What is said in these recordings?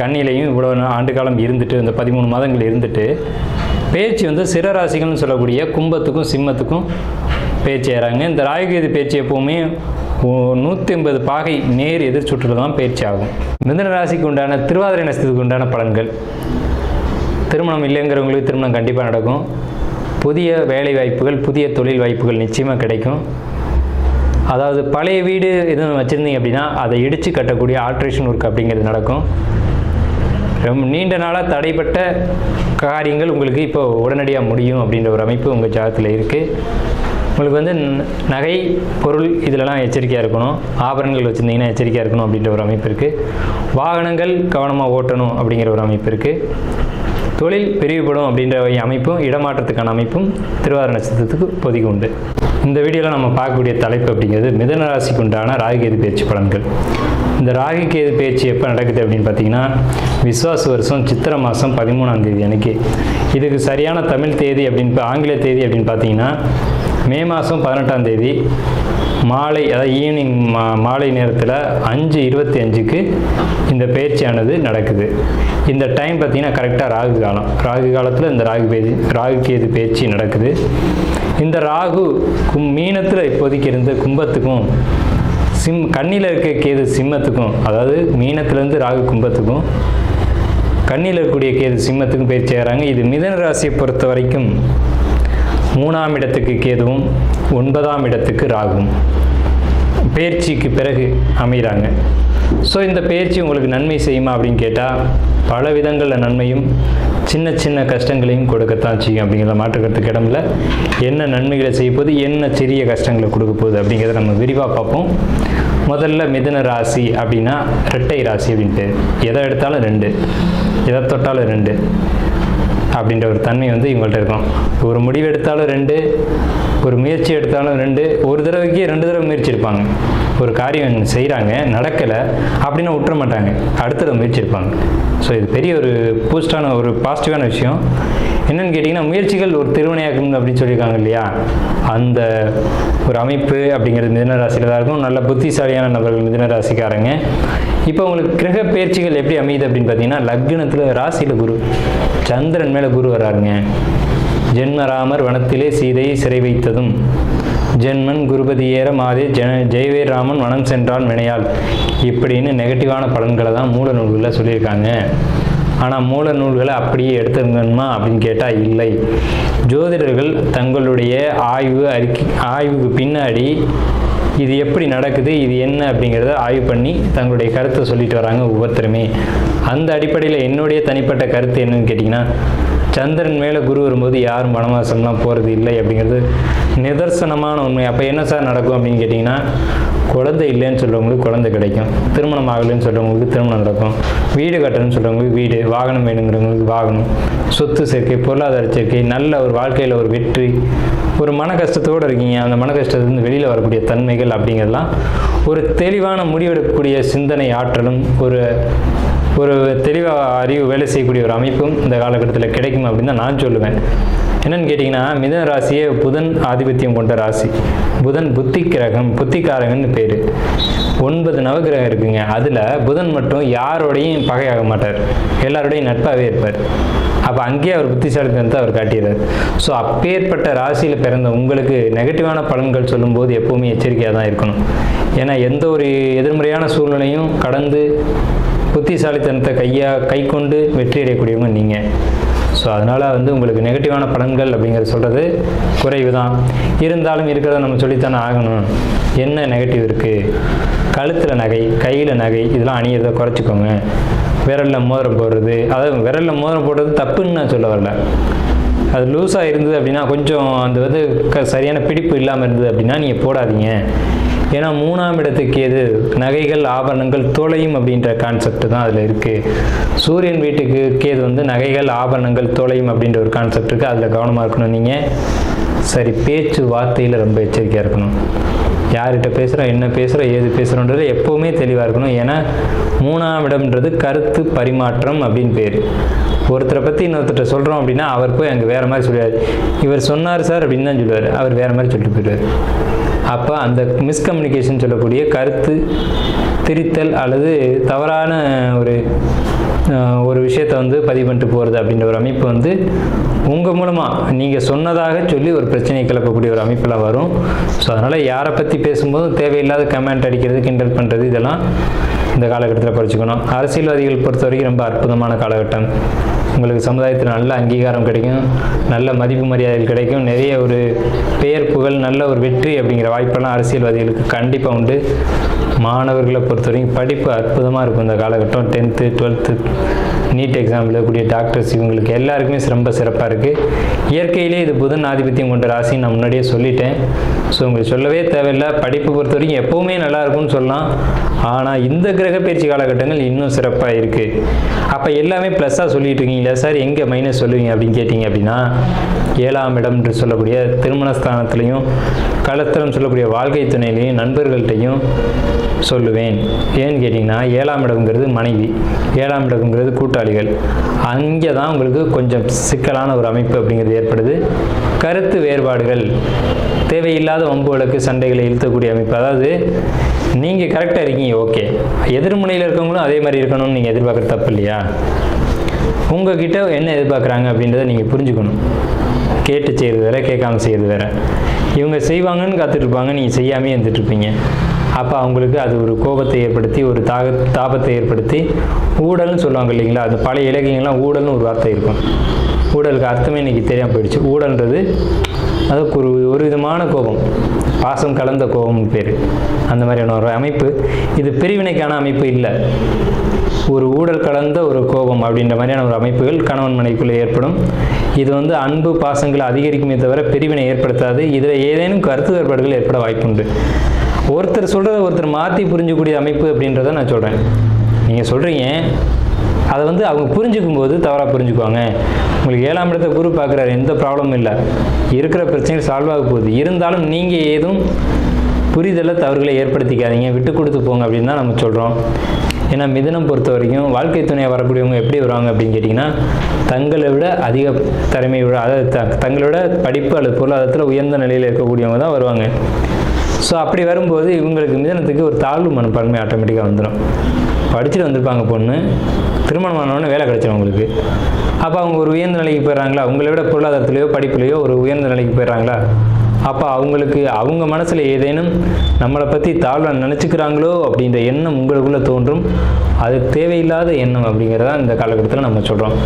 கண்ணிலையும் இவ்வளோ ஆண்டு காலம் இருந்துட்டு இந்த பதிமூணு மாதங்கள் இருந்துட்டு பேச்சு வந்து சிற ராசிகள்னு சொல்லக்கூடிய கும்பத்துக்கும் சிம்மத்துக்கும் பேச்சு ஏறாங்க. இந்த ராகுகேது பேச்சு எப்போவுமே நூற்றி ஐம்பது பாகை நேர் எதிர் சுற்றுல தான் பேச்சு ஆகும். மிதன ராசிக்கு உண்டான திருவாதிரை நட்சத்திரத்துக்கு உண்டான பலன்கள். திருமணம் இல்லைங்கிறவங்களுக்கு திருமணம் கண்டிப்பாக நடக்கும். புதிய வேலை வாய்ப்புகள் புதிய தொழில் வாய்ப்புகள் நிச்சயமாக கிடைக்கும். அதாவது பழைய வீடு எதுவும் வச்சுருந்தீங்க அப்படின்னா அதை இடித்து கட்டக்கூடிய ஆல்ட்ரேஷன் ஒர்க் அப்படிங்கிறது நடக்கும். ரொம்ப நீண்ட நாளாக தடைப்பட்ட காரியங்கள் உங்களுக்கு இப்போ உடனடியாக முடியும் அப்படின்ற ஒரு அமைப்பு உங்கள் ஜாதகத்தில் இருக்குது உங்களுக்கு வந்து நகை பொருள் இதிலலாம் எச்சரிக்கையாக இருக்கணும். ஆபரணங்கள் வச்சுருந்தீங்கன்னா எச்சரிக்கையாக இருக்கணும் அப்படின்ற ஒரு அமைப்பு இருக்குது வாகனங்கள் கவனமாக ஓட்டணும் அப்படிங்கிற ஒரு அமைப்பு இருக்குது தொழில் பிரிவுபடும் அப்படின்ற அமைப்பும் இடமாற்றத்துக்கான அமைப்பும் திருவாரூர் நட்சத்திரத்துக்கு இப்போதைக்கு உண்டு. இந்த வீடியோவில் நம்ம பார்க்கக்கூடிய தலைப்பு அப்படிங்கிறது மிதன ராசிக்கு உண்டான ராகுகேது பேச்சு பலன்கள். இந்த ராகுகேது பேச்சு எப்போ நடக்குது அப்படின்னு பார்த்தீங்கன்னா விஸ்வாச வருஷம் சித்திரை மாதம் பதிமூணாம் தேதி அன்னைக்கு. இதுக்கு சரியான தமிழ் தேதி அப்படின்னு ஆங்கில தேதி அப்படின்னு பார்த்தீங்கன்னா மே மாதம் பதினெட்டாம் தேதி மாலை அதாவது ஈவினிங் மா மாலை நேரத்தில் அஞ்சு இருபத்தி அஞ்சுக்கு இந்த பயிற்சியானது நடக்குது. இந்த டைம் பார்த்தீங்கன்னா கரெக்டாக ராகு காலம். ராகு காலத்தில் இந்த ராகு பேதி ராகு கேது பயிற்சி நடக்குது. இந்த ராகு கும் மீனத்தில் இப்போதைக்கு இருந்த கும்பத்துக்கும் சிம் கண்ணியில் இருக்க கேது சிம்மத்துக்கும் அதாவது மீனத்துலேருந்து ராகு கும்பத்துக்கும் கண்ணியில் இருக்கக்கூடிய கேது சிம்மத்துக்கும் பயிற்சி ஆகிறாங்க. இது மிதன ராசியை பொறுத்த வரைக்கும் மூணாம் இடத்துக்கு கேதுவும் ஒன்பதாம் இடத்துக்கு ராகுவும். பயிற்சிக்கு பிறகு அமைகிறாங்க ஸோ இந்த பயிற்சி உங்களுக்கு நன்மை செய்யுமா அப்படின்னு கேட்டால் பல விதங்களில் நன்மையும் சின்ன சின்ன கஷ்டங்களையும் கொடுக்கத்தான் செய்யும் அப்படிங்கிறத மாற்றுக்கிறதுக்கு இடமில்ல என்ன நன்மைகளை செய்ய போகுது என்ன சிறிய கஷ்டங்களை கொடுக்க போகுது அப்படிங்கிறத நம்ம விரிவாக பார்ப்போம். முதல்ல மிதுன ராசி அப்படின்னா ரெட்டை ராசி அப்படின்ட்டு எதை எடுத்தாலும் ரெண்டு. எதை தொட்டாலும் ரெண்டு. அப்படின்ற ஒரு தன்மை வந்து இவங்கள்ட்ட இருக்கும் ஒரு முடிவு எடுத்தாலும் ரெண்டு ஒரு முயற்சி எடுத்தாலும் ரெண்டு ஒரு தடவைக்கு ரெண்டு தடவை முயற்சி இருப்பாங்க ஒரு காரியம் செய்கிறாங்க நடக்கலை அப்படின்னு விட்டுற மாட்டாங்க. அடுத்த தடவை முயற்சி இருப்பாங்க ஸோ இது பெரிய ஒரு பூஸ்டான ஒரு பாசிட்டிவான விஷயம். என்னென்னு கேட்டிங்கன்னா முயற்சிகள் ஒரு திருவினையாக்கும் அப்படின்னு சொல்லியிருக்காங்க இல்லையா? அந்த ஒரு அமைப்பு அப்படிங்கிறது மிதன ராசியில் தான் இருக்கும். நல்ல புத்திசாலியான நபர்கள் மிதன ராசிக்காரங்க இப்போ உங்களுக்கு கிரக பயிற்சிகள் எப்படி அமையுது அப்படின்னு பார்த்தீங்கன்னா லக்னத்தில் ராசியில் குரு சந்திரன் மேலே குரு வராருங்க ஜென்மராமர் வனத்திலே சீதையை சிறை வைத்ததும் ஜென்மன் குருபதி ஏற மாதே ஜென ஜெயவேர் வனம் சென்றான் வினையால். இப்படின்னு நெகட்டிவான பலன்களை தான் மூல நூல்களில் சொல்லியிருக்காங்க. ஆனால் மூல நூல்களை அப்படியே எடுத்துருங்கணுமா அப்படின்னு கேட்டால் இல்லை. ஜோதிடர்கள் தங்களுடைய ஆய்வு அறிக்கை ஆய்வுக்கு பின்னாடி இது எப்படி நடக்குது இது என்ன அப்படிங்கிறத ஆய்வு பண்ணி தங்களுடைய கருத்தை சொல்லிட்டு வராங்க ஒவ்வொருத்தருமே அந்த அடிப்படையில் என்னுடைய தனிப்பட்ட கருத்து என்னன்னு கேட்டிங்கன்னா சந்திரன் மேலே குரு வரும்போது யாரும் வனவாசம்லாம் போகிறது இல்லை அப்படிங்கிறது நிதர்சனமான உண்மை. அப்போ என்ன சார் நடக்கும் அப்படின்னு கேட்டிங்கன்னா குழந்தை இல்லைன்னு சொல்கிறவங்களுக்கு குழந்தை கிடைக்கும். திருமணம் ஆகலைன்னு சொல்கிறவங்களுக்கு திருமணம் நடக்கும். வீடு கட்டணும்னு சொல்கிறவங்களுக்கு வீடு வாகனம் வேணுங்கிறவங்களுக்கு வாகனம் சொத்து சேர்க்கை பொருளாதார சேர்க்கை நல்ல ஒரு வாழ்க்கையில் ஒரு வெற்றி ஒரு மன கஷ்டத்தோடு இருக்கீங்க. அந்த மன கஷ்டத்துலேருந்து வெளியில் வரக்கூடிய தன்மைகள் அப்படிங்கிறதெல்லாம் ஒரு தெளிவான முடிவெடுக்கக்கூடிய சிந்தனை ஆற்றலும் ஒரு ஒரு தெளிவாக அறிவு வேலை செய்யக்கூடிய ஒரு அமைப்பும் இந்த காலகட்டத்தில் கிடைக்கும் அப்படின்னு தான் நான் சொல்லுவேன். என்னன்னு கேட்டிங்கன்னா மிதன ராசியே புதன் ஆதிபத்தியம் கொண்ட ராசி. புதன் புத்தி கிரகம் புத்திக்காரகன்னு பேர். ஒன்பது நவகிரகம் இருக்குங்க. அதில் புதன் மட்டும் யாரோடையும் பகையாக மாட்டார். எல்லாரோடையும் நட்பாகவே இருப்பார். அப்போ அங்கேயே அவர் புத்திசாலித்தனத்தை அவர் காட்டிடுறார். ஸோ அப்பேற்பட்ட ராசியில் பிறந்த உங்களுக்கு நெகட்டிவான பலன்கள் சொல்லும்போது எப்போவுமே எச்சரிக்கையாக தான் இருக்கணும். ஏன்னா எந்த ஒரு எதிர்மறையான சூழ்நிலையும் கடந்து புத்திசாலித்தனத்தை கையா கை கொண்டு வெற்றி அடையக்கூடியவங்க நீங்கள் ஸோ அதனால் வந்து உங்களுக்கு நெகட்டிவான பலன்கள் அப்படிங்கிறது சொல்கிறது குறைவு தான் இருந்தாலும் இருக்கிறத நம்ம சொல்லித்தானே ஆகணும். என்ன நெகட்டிவ் இருக்குது கழுத்தில் நகை கையில் நகை இதெல்லாம் அணியறதை குறைச்சிக்கோங்க. விரலில் மோதிரம் போடுறது. அதாவது விரலில் மோதிரம் போடுறது தப்புன்னு நான் சொல்ல வரல. அது லூஸாக இருந்தது அப்படின்னா கொஞ்சம் அந்த வந்து க சரியான பிடிப்பு இல்லாமல் இருந்தது அப்படின்னா நீங்கள் போடாதீங்க. ஏன்னா மூணாம் இடத்துக்கு எது? நகைகள் ஆபரணங்கள் தொலையும் அப்படின்ற கான்செப்ட் தான் அதில் இருக்குது சூரியன் வீட்டுக்கு கேது வந்து நகைகள் ஆபரணங்கள் தொலையும் அப்படின்ற ஒரு கான்செப்ட் இருக்குது அதில் கவனமாக இருக்கணும் நீங்கள் சரி பேச்சு வார்த்தையில் ரொம்ப எச்சரிக்கையாக இருக்கணும். யார்கிட்ட பேசுகிறோம் என்ன பேசுகிறோம் ஏது பேசுகிறோன்றது எப்போவுமே தெளிவாக இருக்கணும். ஏன்னா மூணாம் இடம்ன்றது கருத்து பரிமாற்றம் அப்படின்னு பேர். ஒருத்தரை பற்றி இன்னொருத்தர்கிட்ட சொல்கிறோம் அப்படின்னா அவர் போய் அங்கே வேறு மாதிரி சொல்லுவார் இவர் சொன்னார் சார் அப்படின்னு தான் சொல்லுவார். அவர் வேறு மாதிரி சொல்லிட்டு போயிடுவார். அப்போ அந்த மிஸ்கம்யூனிகேஷன் சொல்லக்கூடிய கருத்து திரித்தல் அல்லது தவறான ஒரு ஒரு விஷயத்தை வந்து பதிவு பண்ணிட்டு போகிறது அப்படின்ற ஒரு அமைப்பு வந்து உங்கள் மூலமாக நீங்கள் சொன்னதாக சொல்லி ஒரு பிரச்சனையை கிளப்பக்கூடிய ஒரு அமைப்பில் வரும். ஸோ அதனால் யாரை பற்றி பேசும்போதும் தேவையில்லாத கமெண்ட் அடிக்கிறது கிண்டல் பண்ணுறது இதெல்லாம் இந்த காலகட்டத்தில் படிச்சுக்கணும் அரசியல்வாதிகள் பொறுத்த வரைக்கும் ரொம்ப அற்புதமான காலகட்டம். உங்களுக்கு சமுதாயத்தில் நல்ல அங்கீகாரம் கிடைக்கும் நல்ல மதிப்பு மரியாதைகள் கிடைக்கும் நிறைய ஒரு பெயர் புகழ் நல்ல ஒரு வெற்றி அப்படிங்கிற வாய்ப்பெல்லாம் அரசியல்வாதிகளுக்கு கண்டிப்பாக உண்டு. மாணவர்களை பொறுத்த வரைக்கும் படிப்பு அற்புதமாக இருக்கும் இந்த காலகட்டம். டென்த்து டுவெல்த்து நீட் எக்ஸாம் எழுதக்கூடிய டாக்டர்ஸ் இவங்களுக்கு எல்லாருக்குமே ரொம்ப சிறப்பாக இருக்குது இயற்கையிலே இது புதன் ஆதிபத்தியம் கொண்ட ராசின்னு நான் முன்னாடியே சொல்லிட்டேன். ஸோ உங்களுக்கு சொல்லவே தேவையில்லை. படிப்பு பொறுத்த வரைக்கும் எப்போவுமே நல்லா இருக்கும்னு சொல்லலாம். ஆனால் இந்த கிரக பயிற்சி காலகட்டங்கள் இன்னும் சிறப்பாக இருக்குது அப்போ எல்லாமே ப்ளஸ்ஸாக சொல்லிட்டு இருக்கீங்க இருக்கீங்களா சார் எங்கே மைனஸ் சொல்லுவீங்க? அப்படின்னு கேட்டிங்க அப்படின்னா ஏழாம் இடம் என்று சொல்லக்கூடிய திருமணஸ்தானத்துலேயும் களத்திரம் சொல்லக்கூடிய வாழ்க்கை துணையிலையும் நண்பர்கள்ட்டையும் சொல்லுவேன். ஏன்னு கேட்டிங்கன்னா ஏழாம் இடம்ங்கிறது மனைவி ஏழாம் இடம்ங்கிறது கூட்டாளிகள். அங்கே தான் உங்களுக்கு கொஞ்சம் சிக்கலான ஒரு அமைப்பு அப்படிங்கிறது ஏற்படுது. கருத்து வேறுபாடுகள் தேவையில்லாத வம்புகளுக்கு சண்டைகளை இழுத்தக்கூடிய அமைப்பு. அதாவது நீங்கள் கரெக்டாக இருக்கீங்க ஓகே எதிர்முனையில் இருக்கவங்களும் அதே மாதிரி இருக்கணும்னு நீங்கள் எதிர்பார்க்குற தப்பு இல்லையா? உங்ககிட்ட என்ன எதிர்பார்க்குறாங்க அப்படின்றத நீங்கள் புரிஞ்சுக்கணும். கேட்டு செய்கிறது வேற கேட்காம செய்கிறது வேற. இவங்க செய்வாங்கன்னு காத்துட்ருப்பாங்க நீங்கள் செய்யாமே இருந்துட்டுருப்பீங்க அப்போ அவங்களுக்கு அது ஒரு கோபத்தை ஏற்படுத்தி ஒரு தாக தாபத்தை ஏற்படுத்தி ஊழல்னு சொல்லுவாங்க இல்லைங்களா? அது பழைய இலக்கியங்கள்லாம் ஊழல்னு ஒரு வார்த்தை இருக்கும். ஊழலுக்கு அர்த்தமே இன்னைக்கு தெரியாமல் போயிடுச்சு. ஊழல்ன்றது அதுக்கு ஒரு ஒரு விதமான கோபம். பாசம் கலந்த கோபம் பேர். அந்த மாதிரியான ஒரு அமைப்பு. இது பிரிவினைக்கான அமைப்பு இல்லை. ஒரு ஊழல் கலந்த ஒரு கோபம் அப்படின்ற மாதிரியான ஒரு அமைப்புகள் கணவன் மனைவிக்குள்ளே ஏற்படும். இது வந்து அன்பு பாசங்களை அதிகரிக்குமே தவிர பிரிவினை ஏற்படுத்தாது. இதில் ஏதேனும் கருத்து வேறுபாடுகள் ஏற்பட வாய்ப்புண்டு. ஒருத்தர் சொல்கிறத ஒருத்தர் மாற்றி புரிஞ்சக்கூடிய அமைப்பு அப்படின்றத நான் சொல்கிறேன் நீங்கள் சொல்கிறீங்க அதை வந்து அவங்க புரிஞ்சுக்கும் போது தவறாக புரிஞ்சுக்குவாங்க. உங்களுக்கு ஏழாம் இடத்த குரு பார்க்குறாரு எந்த ப்ராப்ளமும் இல்லை. இருக்கிற பிரச்சனைகள் சால்வ் ஆக போகுது. இருந்தாலும் நீங்கள் ஏதும் புரிதலை தவறுகளை ஏற்படுத்திக்காதீங்க விட்டு கொடுத்து போங்க அப்படின்னு தான் நம்ம சொல்கிறோம் ஏன்னா மிதனம் பொறுத்த வரைக்கும் வாழ்க்கை துணையாக வரக்கூடியவங்க எப்படி வருவாங்க அப்படின்னு கேட்டிங்கன்னா தங்களை விட அதிக திறமையை விட அதாவது த- தங்களை விட படிப்பு அல்லது பொருளாதாரத்தில் உயர்ந்த நிலையில் இருக்கக்கூடியவங்க தான் வருவாங்க. ஸோ அப்படி வரும்போது இவங்களுக்கு மிதனத்துக்கு ஒரு தாழ்வு மனப்பான்மை ஆட்டோமேட்டிக்காக வந்துடும் படிச்சுட்டு வந்திருப்பாங்க பொண்ணு. திருமணம் ஆனவொடனே வேலை கிடைச்சிடும் அவங்களுக்கு. அப்போ அவங்க ஒரு உயர்ந்த நிலைக்கு போயிடுறாங்களா? உங்களை விட பொருளாதாரத்திலேயோ படிப்புலையோ ஒரு உயர்ந்த நிலைக்கு போயிடுறாங்களா? அப்போ அவங்களுக்கு அவங்க மனசில் ஏதேனும் நம்மளை பற்றி தாழ்வாக நினச்சிக்கிறாங்களோ அப்படின்ற எண்ணம் உங்களுக்குள்ளே தோன்றும். அது தேவையில்லாத எண்ணம் அப்படிங்கிறத இந்த காலகட்டத்தில் நம்ம சொல்கிறோம்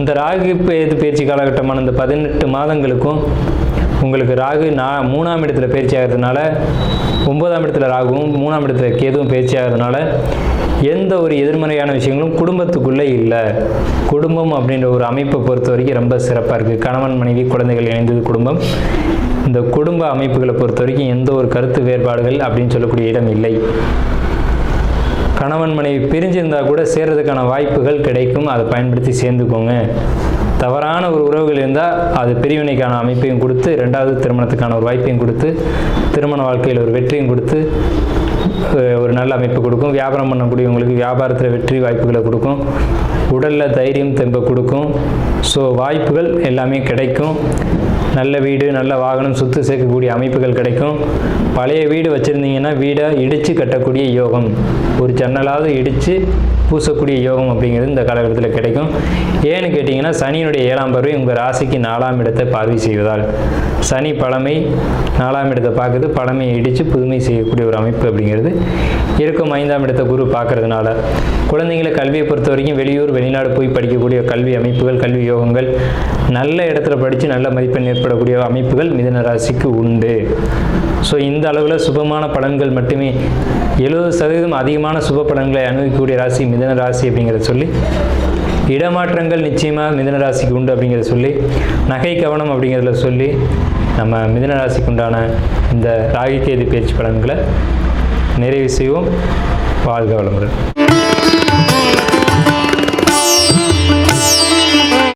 இந்த ராகு பேது பேச்சு காலகட்டமான இந்த பதினெட்டு மாதங்களுக்கும் உங்களுக்கு ராகு நான் மூணாம் இடத்துல பயிற்சி ஆகிறதுனால ஒன்பதாம் இடத்துல ராகுவும் மூணாம் இடத்துல கேதுவும் பயிற்சி ஆகிறதுனால எந்த ஒரு எதிர்மறையான விஷயங்களும் குடும்பத்துக்குள்ளே இல்லை. குடும்பம் அப்படின்ற ஒரு அமைப்பை பொறுத்த வரைக்கும் ரொம்ப சிறப்பாக இருக்குது கணவன் மனைவி குழந்தைகள் இணைந்தது குடும்பம். இந்த குடும்ப அமைப்புகளை பொறுத்த வரைக்கும் எந்த ஒரு கருத்து வேறுபாடுகள் அப்படின்னு சொல்லக்கூடிய இடம் இல்லை. கணவன் மனைவி பிரிஞ்சிருந்தா கூட சேர்றதுக்கான வாய்ப்புகள் கிடைக்கும். அதை பயன்படுத்தி சேர்ந்துக்கோங்க. தவறான ஒரு உறவுகள் இருந்தால் அது பிரிவினைக்கான அமைப்பையும் கொடுத்து ரெண்டாவது திருமணத்துக்கான ஒரு வாய்ப்பையும் கொடுத்து திருமண வாழ்க்கையில் ஒரு வெற்றியும் கொடுத்து ஒரு நல்ல அமைப்பு கொடுக்கும். வியாபாரம் பண்ணக்கூடியவங்களுக்கு வியாபாரத்தில் வெற்றி வாய்ப்புகளை கொடுக்கும். உடலில் தைரியம் தெம்ப கொடுக்கும். ஸோ வாய்ப்புகள் எல்லாமே கிடைக்கும். நல்ல வீடு நல்ல வாகனம் சொத்து சேர்க்கக்கூடிய அமைப்புகள் கிடைக்கும். பழைய வீடு வச்சுருந்தீங்கன்னா வீடை இடித்து கட்டக்கூடிய யோகம். ஒரு ஜன்னலாவது இடித்து பூசக்கூடிய யோகம் அப்படிங்கிறது இந்த காலகட்டத்தில் கிடைக்கும். ஏன்னு கேட்டிங்கன்னா சனியினுடைய ஏழாம் பார்வை உங்கள் ராசிக்கு நாலாம் இடத்தை பார்வை செய்வதால். சனி பழமை நாலாம் இடத்தை பார்க்குறது பழமையை இடித்து புதுமை செய்யக்கூடிய ஒரு அமைப்பு அப்படிங்கிறது இருக்கும் ஐந்தாம் இடத்த குரு பார்க்கறதுனால. குழந்தைங்களை கல்வியை பொறுத்த வரைக்கும் வெளியூர் வெளிநாடு போய் படிக்கக்கூடிய கல்வி அமைப்புகள் கல்வி யோகங்கள் நல்ல இடத்துல படித்து நல்ல மதிப்பெண் ஏற்படக்கூடிய அமைப்புகள் மிதன ராசிக்கு உண்டு. ஸோ இந்த அளவில் சுபமான பலன்கள் மட்டுமே எழுபது சதவீதம் அதிகமான சுப பலன்களை அனுபவிக்கக்கூடிய ராசி மிதன ராசி அப்படிங்கிறத சொல்லி இடமாற்றங்கள் நிச்சயமாக மிதன ராசிக்கு உண்டு அப்படிங்கிறத சொல்லி நகை கவனம் அப்படிங்கிறதுல சொல்லி நம்ம மிதன ராசிக்கு உண்டான இந்த ராகிகேது பயிற்சி பலன்களை நிறைவு செய்வோம். வாழ்க வளமுடன்.